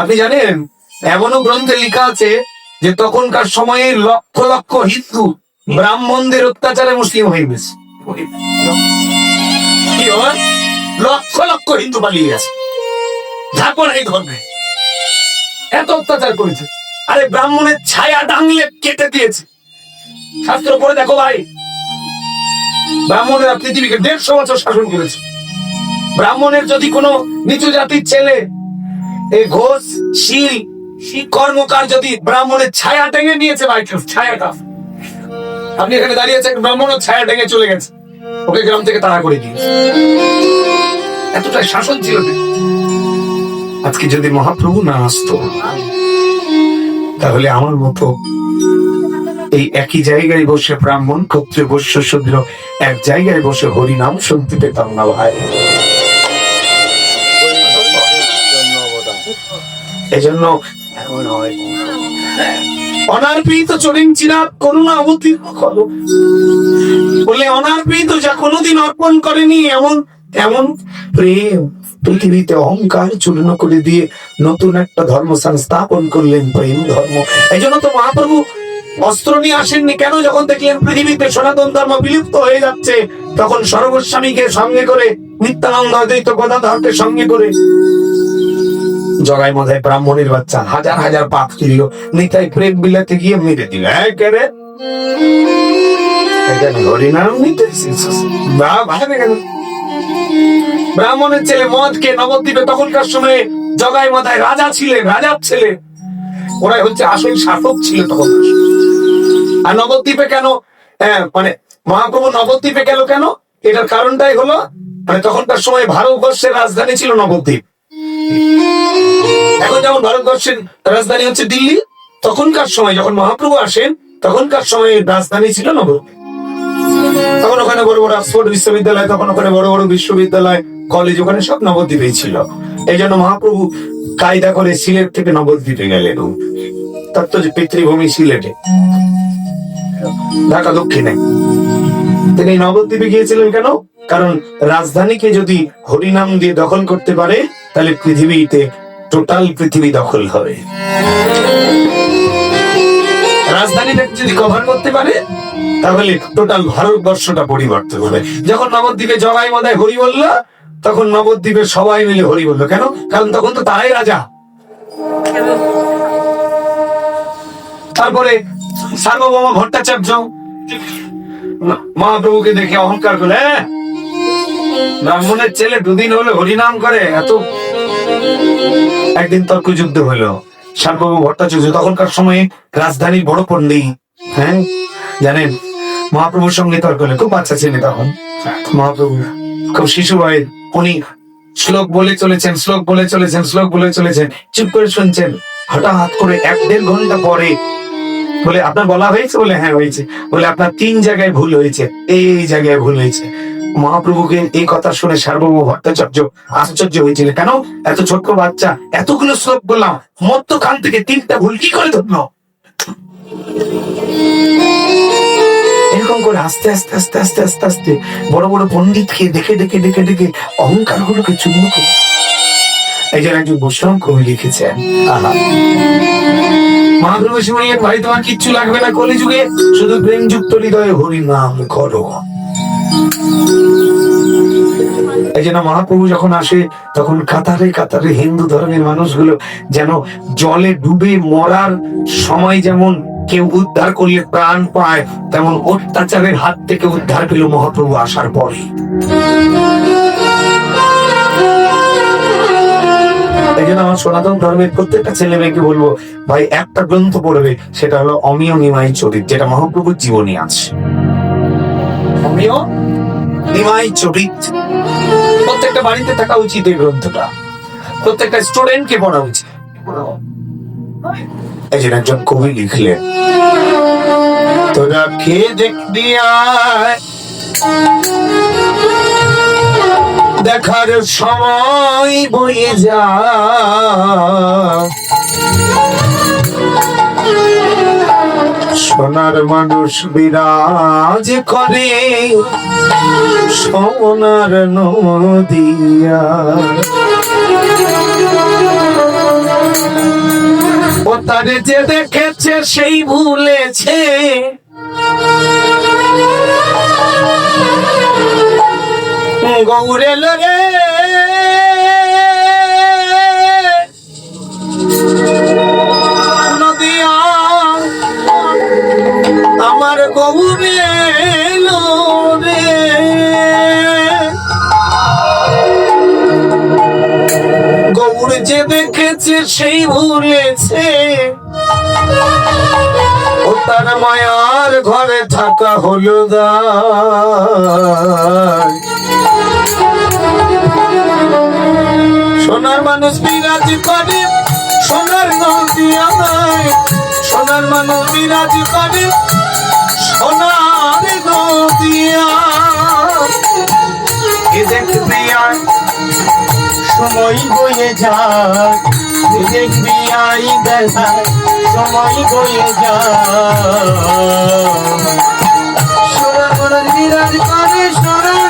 আপনি জানেন, এমনও গ্রন্থে লেখা আছে যে তখনকার সময়ে লক্ষ লক্ষ হিন্দু ব্রাহ্মণদের অত্যাচারে মুসলিম হয়ে গেছে। লক্ষ লক্ষ হিন্দু পালিয়ে গেছে। ঝাড়খণ্ড এই ধর্মে এত অত্যাচার করেছে। আরে ব্রাহ্মণের ছায়া ডাঙলে কেটে দিয়েছে। শাস্ত্র পড়ে দেখো ভাই, ব্রাহ্মণেরা পৃথিবীকে দেড়শো বছর শাসন করেছে। ব্রাহ্মণের যদি কোনো নিচু জাতির ছেলে কর্মকার যদি ব্রাহ্মণের ছায়া টেঙে নিয়েছে ছায়াটা আপনি এখানে দাঁড়িয়ে আছেন ছায়া টেঙে চলে গেছে। ওকে গ্রাম থেকে তাড়া করে এতটা শাসন ছিল। আজকে যদি মহাপ্রভু না আসতো, তাহলে আমার মতো এই একই জায়গায় বসে ব্রাহ্মণ ক্ষত্রে বস্য শূদ্র, এক জায়গায় বসে হরিনাম শুনতে পেতাম না ভাই। এজন্য অনার্পিত চরিং চিরাত করুণা অবতীর্ণ করো। বলে অনার্পিত যা কোনোদিন অর্পণ করেনি, এমন এমন প্রেম পৃথিবীতে অহংকার চূর্ণ করে দিয়ে নতুন একটা ধর্মস্থান স্থাপন করলেন প্রেম ধর্ম। এই জন্য তো মহাপ্রভু অস্ত্র নিয়ে আসেননি। কেন? যখন দেখলেন পৃথিবীতে সনাতন ধর্ম বিলুপ্ত হয়ে যাচ্ছে, তখন সর্বস্বামীকে সঙ্গে করে নিত্যানন্দ অদ্বৈত গদাধরকে সঙ্গে করে জগাই মাথায় ব্রাহ্মণের বাচ্চা হাজার হাজার পাপ ছিল। নিতাই প্রেম বিলাতে গিয়ে মেরে দিল। হ্যাঁ কেরে হরিনাম নিতে কেন? ব্রাহ্মণের ছেলে মদ কে নবদ্বীপে তখনকার সময়ে। জগাই মাথায় রাজা ছিলেন রাজার ছেলে। ওরাই হচ্ছে আসল শাসক ছিল তখন আর নবদ্বীপে কেন? হ্যাঁ, মানে মহাপ্রভু নবদ্বীপে গেল কেন এটার কারণটাই হলো মানে তখনকার সময় ভারতবর্ষের রাজধানী ছিল নবদ্বীপ এখন যেমন ভারতবর্ষের রাজধানী হচ্ছে দিল্লি, তখনকার সময় যখন মহাপ্রভু আসেন, তখনকার সময় রাজধানী ছিল নবদ্বীপ তখন ওখানে বড় বড় অক্সফোর্ড বিশ্ববিদ্যালয়, তখন ওখানে বড় বড় বিশ্ববিদ্যালয় কলেজ ওখানে সব নবদ্বীপেই ছিল। এই জন্য মহাপ্রভু কায়দা করে সিলেট থেকে নবদ্বীপে গেলেন। তার তো পিতৃভূমি সিলেটে। ঢাকা দক্ষিণে। তিনি নবদ্বীপে গিয়েছিলেন কেন? কারণ রাজধানীকে যদি হরিনাম দিয়ে দখল করতে পারে তাহলে পৃথিবীতে টোটাল পৃথিবী দখল হবে। রাজধানীটাকে যদি কভার করতে পারে তাহলে টোটাল ভারতবর্ষটা পরিবর্তন হবে। যখন নবদ্বীপে জগাই মদায় হরি বলল তখন নবদ্বীপে সবাই মিলে হরি বলল কেন? কারণ তখন তো তারাই রাজা। তারপরে সার্বভৌম ভট্টাচার্য মহাপ্রভুকে দেখে অহংকার করে "হ্যাঁ, ব্রাহ্মণের ছেলে দুদিন হলে হরিনাম করে এত একদিন তর্ক যুদ্ধ হলো। সার্বভৌম ভট্টাচার্য তখনকার সময়ে রাজধানীর বড় পণ্ডিত হ্যাঁ? জানেন, মহাপ্রভুর সঙ্গে তর্ক হলো। খুব বাচ্চা ছেলে তখন। মহাপ্রভু, খুব শিশু বয়ের উনি শ্লোক বলে চলেছেন, শ্লোক বলে চলেছেন, শ্লোক বলে চলেছেন। চুপ করে শুনছেন। হঠাৎ করে এক দেড় ঘণ্টা পরে বলে, আপনার বলা হয়েছে? বলে হ্যাঁ হয়েছে। বলে, আপনার তিন জায়গায় ভুল হয়েছে। এই জায়গায় ভুল হয়েছে। মহাপ্রভুকে এই কথা শুনে সার্বভৌম ভট্টাচার্য আশ্চর্য হয়েছিল কেন? এত ছোট্ট বাচ্চা, এতগুলো শ্লোক বললাম মধ্যখান থেকে তিনটা ভুল কি করে ধরলো? এরকম করে আস্তে আস্তে আস্তে আস্তে আস্তে আস্তে বড় বড় পণ্ডিতকে দেখে দেখে দেখে দেখে অহংকার গুলোকে চূর্ণ করে এই জন্য একজন বৈষ্ণব কবি লিখেছেন। আহা। মহাপ্রভু শুনিয়েন ভাই তোমার কিচ্ছু লাগবে না কলিযুগে, শুধু প্রেম যুক্ত হৃদয়ে হরি নাম করো। এই জন্য মহাপ্রভু যখন আসে, তখন কাতারে কাতারে হিন্দু ধর্মের মানুষগুলো যেন জলে ডুবে মরার সময় যেমন কেউ উদ্ধার করলে প্রাণ পায়, তেমন অত্যাচারের হাত থেকে উদ্ধার পেল মহাপ্রভু আসার পরে। এই জন্য আমার সনাতন ধর্মের প্রত্যেকটা ছেলে মেয়েকে বলব, ভাই, একটা গ্রন্থ পড়বে, সেটা হলো অমিয় নিমাই চরিত, যেটা মহাপ্রভুর জীবনী আছে। অমিয়? নিমাই চরিত প্রত্যেকটা বাড়িতে থাকা উচিত এই গ্রন্থটা। প্রত্যেকটা স্টুডেন্টকে পড়া উচিত। এই জন্য একজন কবি লিখলেন তোরা কে দেখবি আয়। দেখার সময় বয়ে যা। সোনার মানুষ বিরাজ করে সোনার নদিয়া ও তার যে দেখেছে সেই ভুলেছে। গৌরে রে আমার গৌরে রে গৌর যে দেখেছে, সেই ভুলেছে। ও তার মায়ার ঘরে থাকা হলো। সোনার মানুষ বিরাজ করে, সোনার নদী আমায়। সোনার মানুষ বিরাজ করে সোনার নদিয়া। এ দেখবি আর সময় বয়ে যায়। দেখবি আই দেখা সময় বয়ে যায়। সোনার মরণ বিরাজ করে সোনার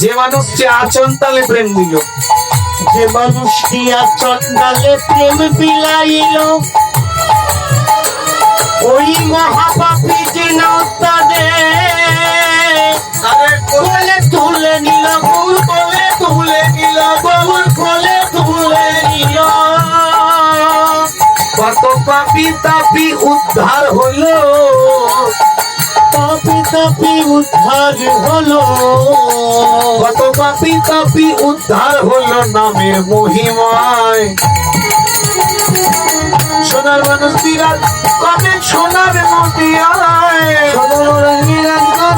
যে মানুষটি আচন তালে প্রেম দিল। যে মানুষটি আর চন্দালে প্রেম বিলাইল। ওই মহাপাপী যে নৌতাদে কোলে তুলে নিল কোলে তুলে নিল গৌর কোলে তুলে নিল। কত পাপি তাপি উদ্ধার হলো। পাপি তাপি উদ্ধার হলো। কত পাপি তাপি উদ্ধার হলো নামের মহিমায়। সোনার মানুষ বিরাট কবে সোনার মতিয়ায় সোনার বিরাজ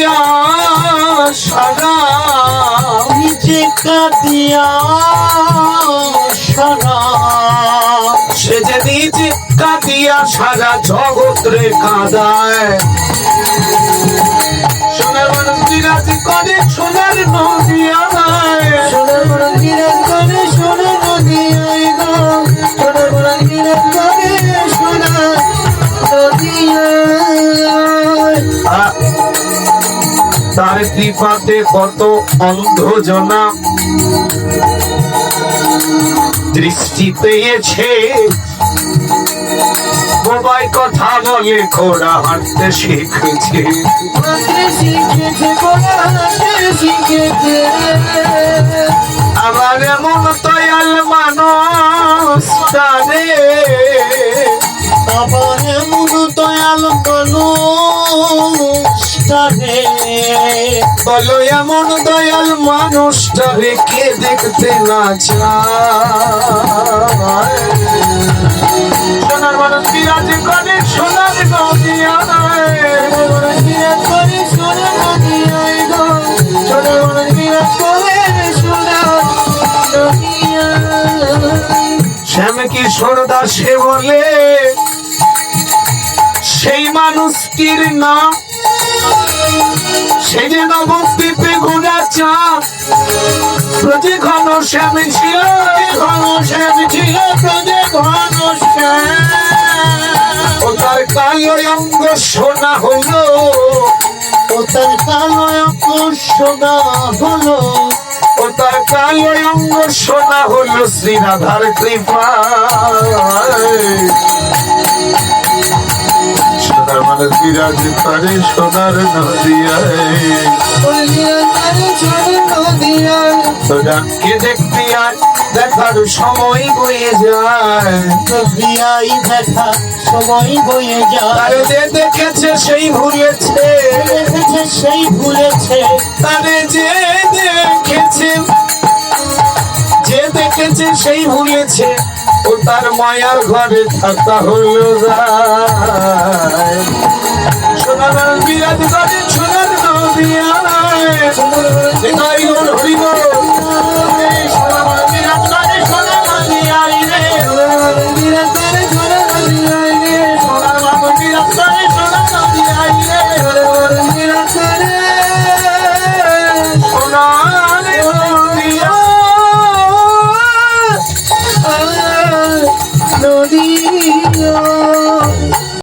কাঁদিয়া, সারা নিচে কাঁদিয়া, সারা। সে যে নিজে কাঁদিয়া, সারা জগৎ রে কাঁদায়। সোনার মানুষ বিরাজ করে, সোনার নদিয়ায় সোনার তার কৃপাতে কত অন্ধ জনা। দৃষ্টি পেয়েছে। বোবাই কথা বলে, ঘোড়া হাঁটতে শিখেছে। আবার এমন দয়াল মানুষ তারে আবার এমন দয়াল মানুষ তারে বলো, এমন দয়াল মানুষটারে কে দেখতে না চায়? সোনার মানুষ বিরাজ করে, সোনার নদিয়ায় করে সোনার নদী ওই গো সোনার নদী শ্যাম কিশোর দাসে বলে, সেই মানুষটির নাম সে যে নবদ্বীপে ঘোরা চাঁদ প্রতি ঘন শ্যাম ছিল ঘন শ্যাম ছিল প্রজে ঘন ও তার কালো অঙ্গ সোনা হলো? ও তার কালো অঙ্কুর সোনা হলো? ও তার কালো অঙ্গ সোনা হলো? শ্রী রাধার কৃপা বিরাজ করে সোনার নদিয়ায় দেখতে আর দেখার সময় বয়ে যায়। দেখা সময় বয়ে যায় যে দেখেছে সেই ভুলেছে দেখেছে সেই ভুলেছে। আরে যে দেখেছে যে দেখেছে সেই ভুলেছে। ও তার মায়ার ঘরে থাকা হলো যায়। সোনার বিরাজ করে সোনার